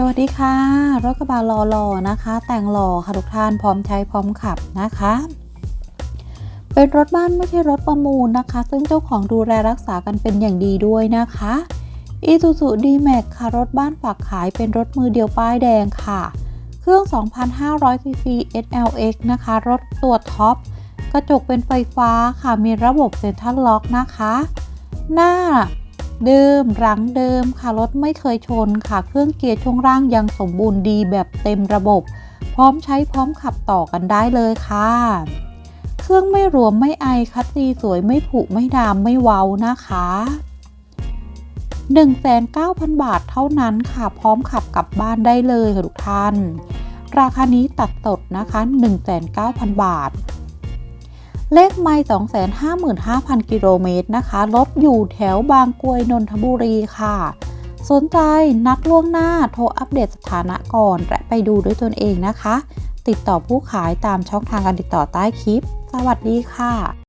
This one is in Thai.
สวัสดีค่ะ รถกระบะหล่อๆนะคะ แต่งหล่อค่ะทุกท่านพร้อมใช้พร้อมขับนะคะ เป็นรถบ้านไม่ใช่รถประมูลนะคะ ซึ่งเจ้าของดูแลรักษากันเป็นอย่างดีด้วยนะคะ Isuzu D-Max ค่ะรถบ้านฝากขายเป็นรถมือเดียวป้ายแดงค่ะ เครื่อง 2,500 cc SLX นะคะ รถตัวท็อป กระจกเป็นไฟฟ้าค่ะ มีระบบเซ็นทรัลล็อกนะคะ หน้า เดิมหลังเดิมค่ะรถไม่เคยชนค่ะ เครื่องเกียร์ช่วงล่างยังสมบูรณ์ดีแบบเต็มระบบ พร้อมใช้พร้อมขับต่อกันได้เลยค่ะ เครื่องไม่รวมไม่ไอคัดซีสวยไม่ผุไม่ดามไม่เว้านะคะ1,900 บาทเท่านั้นค่ะ พร้อมขับกลับบ้านได้เลยค่ะทุกท่าน ราคานี้ตัดสดนะคะ 1,900บาท เลขไม่255,000 กิโลเมตรนะคะ รถอยู่แถวบางกรวยนนทบุรีค่ะ สนใจนัดล่วงหน้าโทรอัปเดตสถานะก่อน และไปดูด้วยตนเองนะคะ ติดต่อผู้ขายตามช่องทางการติดต่อใต้คลิป สวัสดีค่ะ